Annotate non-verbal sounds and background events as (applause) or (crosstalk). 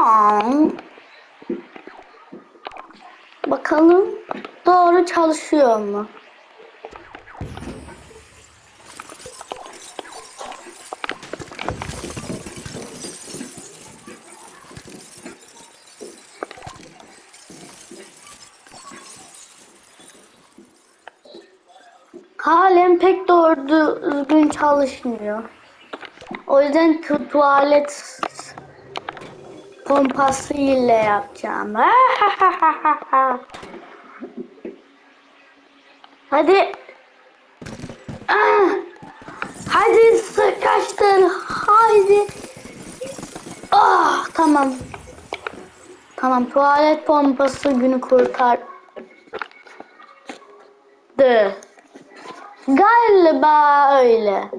Ay. Bakalım doğru çalışıyor mu? Halen pek doğru düzgün çalışmıyor. O yüzden tuvalet pompası ile yapacağım. (laughs) Hadi. Ah! Hadi sıkıştır. Haydi. Ah tamam. Tamam tuvalet pompası günü kurtardı. Galiba öyle.